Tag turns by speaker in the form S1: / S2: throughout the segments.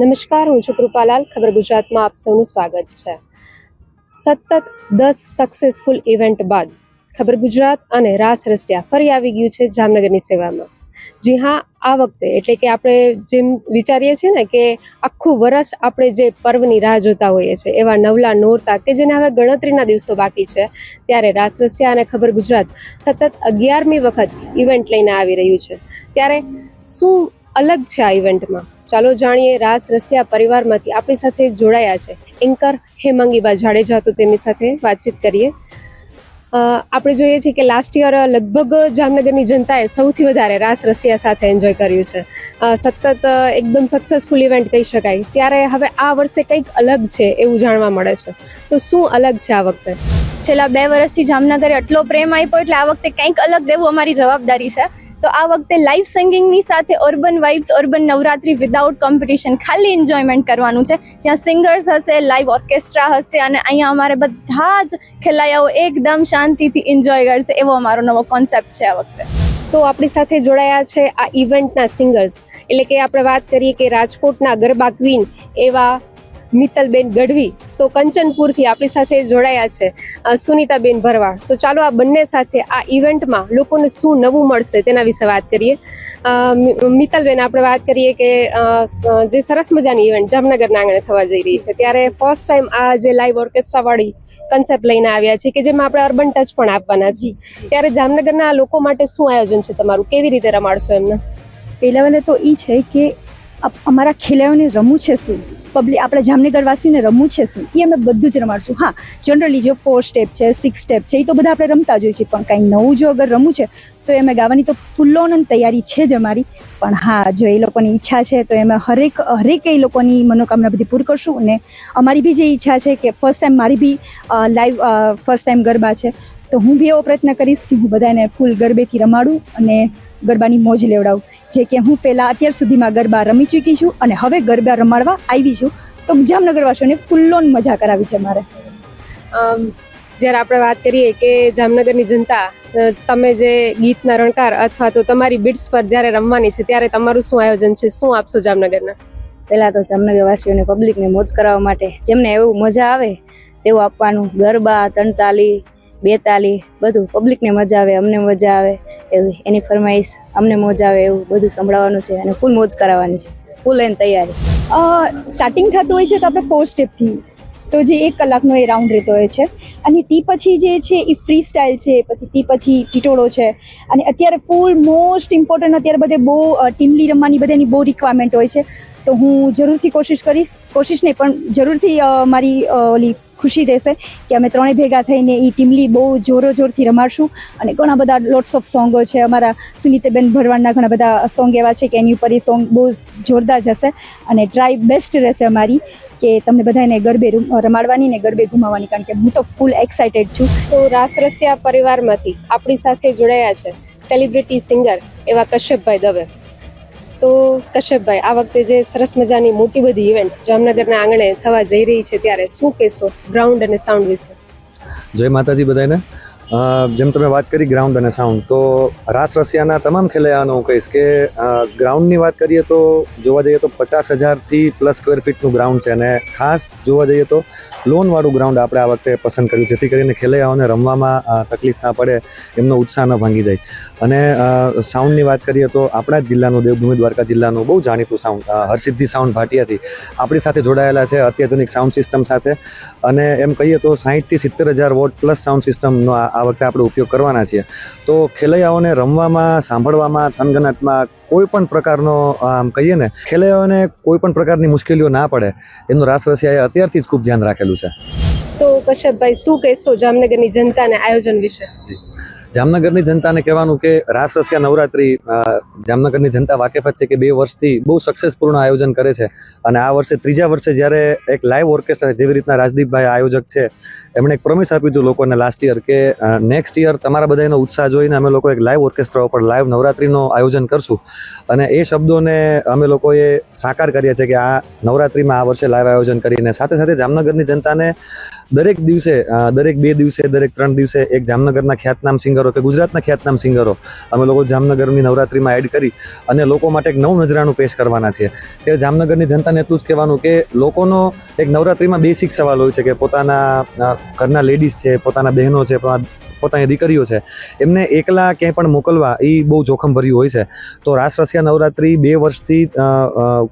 S1: નમસ્કાર, હું છું કૃપાલાલ. ખબર ગુજરાતમાં આપ સૌનું સ્વાગત છે. સતત દસ સક્સેસફુલ ઇવેન્ટ બાદ ખબર ગુજરાત અને રાસ રસિયા ફરી આવી ગયું છે જામનગરની સેવામાં. જી હા, આ વખતે એટલે કે આપણે જેમ વિચારીએ છીએ ને કે આખું વર્ષ આપણે જે પર્વની રાહ જોતા હોઈએ છીએ, એવા નવલા નોરતા કે જેને હવે ગણતરીના દિવસો બાકી છે, ત્યારે રાસ રસિયા અને ખબર ગુજરાત સતત અગિયારમી વખત ઇવેન્ટ લઈને આવી રહ્યું છે. ત્યારે શું અલગ છે આ ઇવેન્ટમાં ચાલો જાણીએ રાસ રસિયા પરિવારમાંથી આપણી સાથે જોડાયા છે એન્કર હેમાંગીબા જાડેજા. તો તેમની સાથે વાતચીત કરીએ. આપણે જોઈએ છીએ કે લાસ્ટ યર લગભગ જામનગરની જનતાએ સૌથી વધારે રાસ રસિયા સાથે એન્જોય કર્યું છે. સતત એકદમ સક્સેસફુલ ઇવેન્ટ કહી શકાય. ત્યારે હવે આ વર્ષે કંઈક અલગ છે એવું જાણવા મળે છે. તો શું અલગ છે આ વખતે?
S2: છેલ્લા બે વર્ષથી જામનગરે એટલો પ્રેમ આપ્યો એટલે આ વખતે કંઈક અલગ દેવું અમારી જવાબદારી છે. તો આ વખતે લાઈવ સિંગિંગની સાથે urban vibes urban Navratri without competition ખાલી એન્જોયમેન્ટ કરવાનું છે. જ્યાં સિંગર્સ હશે લાઈવ ઓર્કેસ્ટ્રા હશે અને અહીંયા અમારે બધા જ ખેલાયાઓ એકદમ શાંતિથી એન્જોય કરશે એવો અમારો નવો કોન્સેપ્ટ છે આ વખતે.
S1: તો આપણી સાથે જોડાયા છે આ ઇવેન્ટના સિંગર્સ એટલે કે આપણે વાત કરીએ કે રાજકોટના ગરબા ક્વીન એવા મિત્તલબેન ગઢવી. તો કંચનપુરથી આપણી સાથે જોડાયા છે સુનિતાબેન ભરવાડ. તો ચાલો આ બંને સાથે આ ઇવેન્ટમાં લોકોને શું નવું મળશે તેના વિશે વાત કરીએ. અ, મિત્તલબેન આપણે વાત કરીએ કે જે સરસ મજાની ઇવેન્ટ જામનગરના આંગણે થવા જઈ રહી છે. ત્યારે ફર્સ્ટ ટાઈમ આ જે લાઈવ ઓર્કેસ્ટ્રાવાળી કન્સેપ્ટ લઈને આવ્યા છે કે જેમાં આપણે અર્બન ટચ પણ આપવાના છીએ ત્યારે જામનગરના લોકો માટે શું આયોજન છે તમારું? કેવી રીતે રમાડશો એમને?
S3: પહેલાં વહેલે તો એ છે કે અમારા ખેલાડીઓને રમવું છે શું? પબ્લિક આપણા જામનગરવાસીઓને રમવું છે શું? એ અમે બધું જ રમાડશું. હા જનરલી જો ફોર સ્ટેપ છે સિક્સ સ્ટેપ છે એ તો બધા આપણે રમતા જ હોઈએ છીએ, પણ કાંઈ નવું જો અગર રમવું છે, તો એમાં ગાવાની તો ફૂલ ઓન તૈયારી છે જ અમારી. પણ હા, જો એ લોકોની ઈચ્છા છે, તો એમાં હરેક હરેક એ લોકોની મનોકામના બધી પૂરી કરશું અને અમારી બી જે ઈચ્છા છે કે ફર્સ્ટ ટાઈમ મારી બી લાઈવ ફર્સ્ટ ટાઈમ ગરબા છે, તો હું બી એવો પ્રયત્ન કરીશ કે હું બધાને ફૂલ ગરબેથી રમાડું અને ગરબાની મોજ લેવડાવું. જે કે હું પહેલાં અત્યાર સુધીમાં ગરબા રમી ચૂકી છું અને હવે ગરબા રમાડવા આવી છું. તો જામનગરવાસીઓને ફૂલ્લોન મજા કરાવી છે મારે.
S1: જ્યારે આપણે વાત કરીએ કે જામનગરની જનતા તમે જે ગીતના રણકાર અથવા તો તમારી બીટ્સ પર જ્યારે રમવાની છે ત્યારે તમારું શું આયોજન છે? શું આપશો જામનગરના?
S4: પહેલાં તો જામનગરવાસીઓને પબ્લિકને મોજ કરાવવા માટે જેમને એવું મજા આવે તેવું આપવાનું ગરબા તણતાલી બેતાલી બધું પબ્લિકને મજા આવે અમને મજા આવે. એવી એની ફરમાઈશ, અમને મોજ આવે એવું બધું સંભળાવવાનું છે અને ફૂલ મોજ કરાવવાની છે. ફૂલ એની તૈયારી.
S3: સ્ટાર્ટિંગ થતું હોય છે તો આપણે ફોર સ્ટેપથી તો જે એક કલાકનો એ રાઉન્ડ રહેતો હોય છે. અને તે પછી જે છે એ ફ્રી સ્ટાઇલ છે, પછી તે પછી ટીટોળો છે. અને અત્યારે ફૂલ મોસ્ટ ઇમ્પોર્ટન્ટ અત્યારે બધે બહુ ટીમલી રમવાની બધાની બહુ રિક્વાયરમેન્ટ હોય છે. તો હું જરૂરથી કોશિશ કરીશ. કોશિશ નહીં, પણ જરૂરથી મારી ઓલી ખુશી રહેશે કે અમે ત્રણેય ભેગા થઈને એ ટીમલી બહુ જોરો જોરથી રમાડશું. અને ઘણા બધા લોટ્સ ઓફ સોંગો છે. અમારા સુનીતેબેન ભરવાડના ઘણા બધા સોંગ એવા છે કે એની ઉપર એ સોંગ બહુ જોરદાર જશે. અને ટ્રાય બેસ્ટ રહેશે અમારી કે તમને બધાને ગરબે રમાડવાની ને ગરબે ઘુમાવવાની કારણ કે હું તો ફૂલ એક્સાઇટેડ છું.
S1: તો રાસ રસિયા પરિવારમાંથી આપણી સાથે જોડાયા છે સેલિબ્રિટી સિંગર એવા કશ્યપભાઈ દવે. તો કશ્યપભાઈ, આ વખતે જે સરસ મજાની મોટી બધી ઇવેન્ટ જામનગરના આંગણે થવા જઈ રહી છે ત્યારે શું કહેશો ગ્રાઉન્ડ અને સાઉન્ડ વિશે?
S5: જય માતાજી બધાને. જેમ તમે વાત કરી ગ્રાઉન્ડ અને સાઉન્ડ તો રાસ રસિયાના તમામ ખેલૈયાઓને હું કહીશ કે ગ્રાઉન્ડની વાત કરીએ તો જોવા જઈએ તો પચાસ હજારથી પ્લસ સ્ક્વેર ફીટનું ગ્રાઉન્ડ છે અને ખાસ જોવા જઈએ તો લોનવાળું ગ્રાઉન્ડ આપણે આ વખતે પસંદ કર્યું, જેથી કરીને ખેલૈયાઓને રમવામાં તકલીફ ના પડે, એમનો ઉત્સાહ ન ભાંગી જાય. અને સાઉન્ડની વાત કરીએ તો આપણા જ જિલ્લાનું, દેવભૂમિ દ્વારકા જિલ્લાનું બહુ જાણીતું સાઉન્ડ હરસિદ્ધિ સાઉન્ડ ભાટિયાથી. આપણી સાથે જોડાયેલા છે અત્યાધુનિક સાઉન્ડ સિસ્ટમ સાથે. અને એમ કહીએ તો સાહીઠથી સિત્તેર હજાર વોટ પ્લસ સાઉન્ડ સિસ્ટમનો આ વખતે આપણે ઉપયોગ કરવાના છીએ. તો ખેલૈયાઓને રમવામાં, સાંભળવામાં, થનગનાટમાં કોઈ પણ પ્રકારનો આમ કહીએ ને ખેલૈયાઓને કોઈ પણ પ્રકારની મુશ્કેલીઓ ના પડે એનું રાસ રસિયાએ અત્યારથી જ ખૂબ ધ્યાન રાખેલું છે.
S1: તો કશ્યપભાઈ શું કહેશો જામનગરની જનતાને આયોજન વિશે?
S5: જામનગરની જનતાને કહેવાનું કે રાસ રસિયા નવરાત્રી જામનગરની જનતા વાકેફ જ છે કે બે વર્ષથી બહુ સક્સેસપૂર્ણ આયોજન કરે છે. અને આ વર્ષે ત્રીજા વર્ષે જ્યારે એક લાઈવ ઓર્કેસ્ટ્રા જેવી રીતના રાજદીપભાઈ આયોજક છે એમણે એક પ્રોમિસ આપ્યું હતું લોકોને લાસ્ટ યર કે નેક્સ્ટ યર તમારા બધાનો ઉત્સાહ જોઈને અમે લોકો એક લાઈવ ઓર્કેસ્ટ્રા ઉપર લાઈવ નવરાત્રિનું આયોજન કરશું. અને એ શબ્દોને અમે લોકોએ સાકાર કર્યા છે કે આ નવરાત્રિમાં આ વર્ષે લાઈવ આયોજન કરીને સાથે સાથે જામનગરની જનતાને દરેક દિવસે દરેક બે દિવસે, દરેક ત્રણ દિવસે એક જામનગરના ખ્યાતનામ સિંગરો કે ગુજરાતના ખ્યાતનામ સિંગરો અમે લોકો જામનગરની નવરાત્રિમાં એડ કરી અને લોકો માટે એક નવું નજરાનું પેશ કરવાના છીએ ત્યારે જામનગરની જનતાને એટલું જ કહેવાનું કે લોકોનો એક નવરાત્રિમાં બેસિક સવાલ હોય છે કે પોતાના ઘરના લેડીઝ છે, પોતાના બહેનો છે પોતા- પોતાની દીકરીઓ છે. એમને એકલા ક્યાંય પણ મોકલવા એ બહુ જોખમભર્યું હોય છે. તો રાસ રસિયા નવરાત્રિ બે વર્ષથી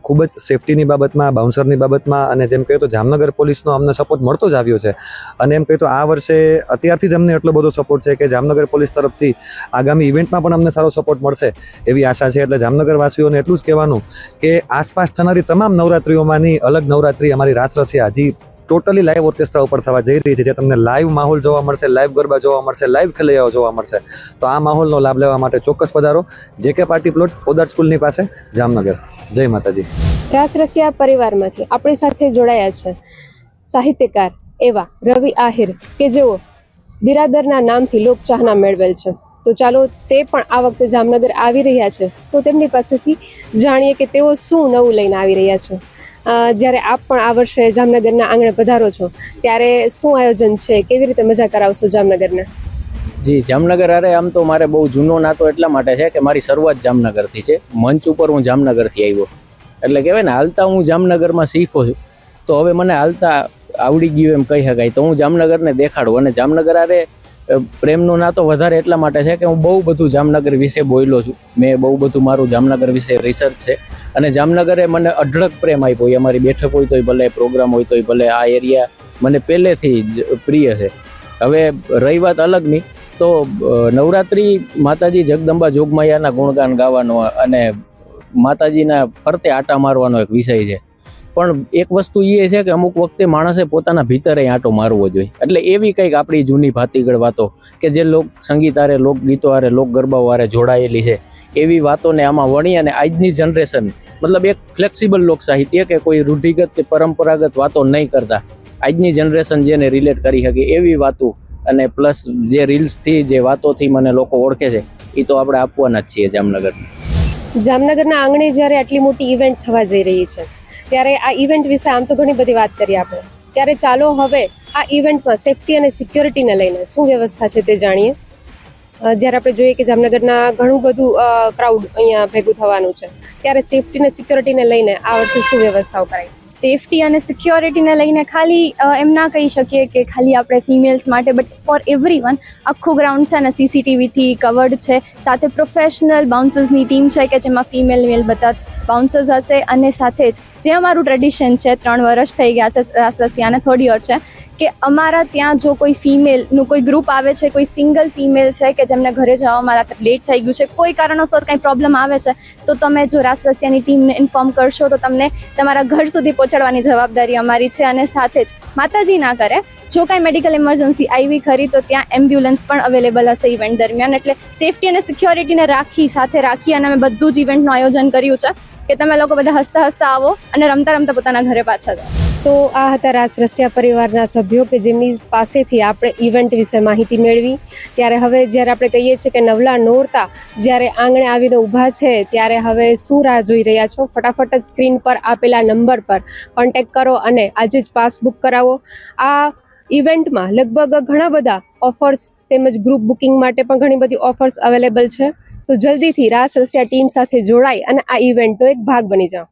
S5: ખૂબ જ સેફટીની બાબતમાં બાઉન્સરની બાબતમાં અને જેમ કહીએ તો જામનગર પોલીસનો અમને સપોર્ટ મળતો જ આવ્યો છે. અને એમ કહીએ તો આ વર્ષે અત્યારથી જ અમને એટલો બધો સપોર્ટ છે કે જામનગર પોલીસ તરફથી આગામી ઇવેન્ટમાં પણ અમને સારો સપોર્ટ મળશે એવી આશા છે. એટલે જામનગરવાસીઓને એટલું જ કહેવાનું કે આસપાસ થનારી તમામ નવરાત્રિઓમાંની અલગ નવરાત્રિ અમારી રાસ રસિયા. હજી ટોટલી લાઈવ ઓર્કેસ્ટ્રા ઉપર થવા જઈ રહી છે. જે તમને લાઈવ માહોલ જોવા મળશે લાઈવ ગરબા જોવા મળશે લાઈવ ખેલૈયાઓ જોવા મળશે. તો આ માહોલનો લાભ લેવા માટે ચોક્કસ પધારો. જે કે પાર્ટી પ્લોટ પોદાર સ્કૂલની પાસે, જામનગર. જય માતાજી.
S1: રાસ રસિયા પરિવારમાંથી આપણી સાથે જોડાયા છે સાહિત્યકાર એવા રવિ આહિર કે જેઓ બિરાદરના નામથી લોકચાહના મેળવેલ છે. તો ચાલો તે પણ આ વખતે જામનગર આવી રહ્યા છે. તો તેમની પાસેથી જાણીએ કે તેઓ શું નવું લઈને આવી રહ્યા છે. જ્યારે આપ પણ આ વર્ષે જામનગરના આંગણે પધારો છો, ત્યારે શું આયોજન છે? કેવી રીતે મજા કરાવશો જામનગરના?
S6: જી, જામનગર, અરે, આમ તો મારે બહુ જૂનો નાતો એટલા માટે છે કે મારી શરૂઆત જામનગરથી છે. મંચ ઉપર હું જામનગરથી આવ્યો. એટલે કહેવાય ને, હાલતા હું જામનગરમાં શીખો છું. તો હવે મને હાલતા આવડી ગયું એમ કહી શકાય. તો હું જામનગરને દેખાડું. અને જામનગર આરે પ્રેમનો નાતો વધારે એટલા માટે છે કે હું બહુ બધું જામનગર વિશે બોલ્યો છું. મેં બહુ બધું મારું જામનગર વિશે રિસર્ચ છે. અને જામનગરે મને અઢળક પ્રેમ આપ્યો. એ અમારી બેઠક હોય તોય ભલે, પ્રોગ્રામ હોય તોય ભલે, આ એરિયા મને પહેલેથી જ પ્રિય છે. હવે રહી વાત અલગની, તો નવરાત્રિ માતાજી જગદંબા જોગમાયાના ગુણગાન ગાવાનો અને માતાજીના ફરતે આટા મારવાનો એક વિષય છે. પણ એક વસ્તુ એ છે કે અમુક વખતે માણસે પોતાના ભીતરે આંટો મારવો જોઈએ. એટલે એવી કંઈક આપણી જૂની ભાતીગળ વાતો કે જે લોક સંગીત આરે લોકગીતો આરે લોક ગરબાઓ આરે જોડાયેલી છે. એવી વાતોને આમાં વણી અને આજની જનરેશન મતલબ એક ફ્લેક્સિબલ લોક સાહિત્ય કે કોઈ રૂઢિગત કે પરંપરાગત વાતો નહીં કરતા. આજની જનરેશન જેને રિલેટ કરી શકે એવી વાતો અને પ્લસ જે રીલ્સથી જે વાતોથી મને લોકો ઓળખે છે એ તો આપણે આપવાના જ છીએ જામનગર.
S1: જામનગરના આંગણે જ્યારે આટલી મોટી ઇવેન્ટ થવા જઈ રહી છે, ત્યારે આ ઇવેન્ટ વિશે આમ તો ઘણી બધી વાત કરી આપણે. ત્યારે ચાલો હવે આ ઇવેન્ટમાં સેફટી અને સિક્યોરિટીને લઈને શું વ્યવસ્થા છે તે જાણીએ. જ્યારે આપણે જોઈએ કે જામનગરના ઘણું બધું ક્રાઉડ અહીંયા ભેગું થવાનું છે, ત્યારે સેફટી અને સિક્યોરિટીને લઈને આ વર્ષે શું વ્યવસ્થાઓ કરાઈ છે?
S2: સેફટી અને સિક્યોરિટીને લઈને ખાલી એમ ના કહી શકીએ કે ખાલી આપણે ફિમેલ્સ માટે બટ ફોર એવરી વન આખું ગ્રાઉન્ડ છે અને સીસીટીવીથી કવર્ડ છે. સાથે પ્રોફેશનલ બાઉન્સર્સની ટીમ છે કે જેમાં ફિમેલ મેલ બધા જ બાઉન્સર્સ હશે અને સાથે જ, જે અમારું ટ્રેડિશન છે, ત્રણ વર્ષ થઈ ગયા છે રાસ રસિયાને થોડી યર છે કે અમારા ત્યાં જો કોઈ ફિમેલનું કોઈ ગ્રુપ આવે છે, કોઈ સિંગલ ફિમેલ છે કે જેમને ઘરે જવામાં રાત્રે લેટ થઈ ગયું છે, કોઈ કારણોસર કંઈ પ્રોબ્લેમ આવે છે, તો તમે જો રાસ રશિયાની ટીમને ઇન્ફોર્મ કરશો તો તમને તમારા ઘર સુધી પહોંચાડવાની જવાબદારી અમારી છે અને સાથે જ માતાજી ના કરે. જો કાંઈ મેડિકલ ઇમરજન્સી આવી ખરી તો ત્યાં એમ્બ્યુલન્સ પણ અવેલેબલ હશે ઇવેન્ટ દરમિયાન. એટલે સેફટી અને સિક્યોરિટીને રાખી, સાથે રાખી અને અમે બધું જ ઇવેન્ટનું આયોજન કર્યું છે કે તમે લોકો બધા હસતા હસતા આવો અને રમતા રમતા પોતાના ઘરે પાછા જાઓ.
S1: તો આ હતા રાસ રસિયા પરિવારના સભ્યો કે જેમની પાસેથી આપણે ઇવેન્ટ વિશે માહિતી મેળવી. ત્યારે હવે જ્યારે આપણે કહીએ છીએ કે નવલા નોરતા જ્યારે આંગણે આવીને ઊભા છે, ત્યારે હવે શું રાહ જોઈ રહ્યા છો? ફટાફટ જ સ્ક્રીન પર આપેલા નંબર પર કોન્ટેક્ટ કરો અને આજે જ પાસ બુક કરાવો. આ ઇવેન્ટમાં લગભગ ઘણા બધા ઓફર્સ તેમજ ગ્રુપ બુકિંગ માટે પણ ઘણી બધી ઓફર્સ અવેલેબલ છે. તો જલ્દીથી રાસ રસિયા ટીમ સાથે જોડાઈ અને આ ઇવેન્ટનો એક ભાગ બની જાઓ.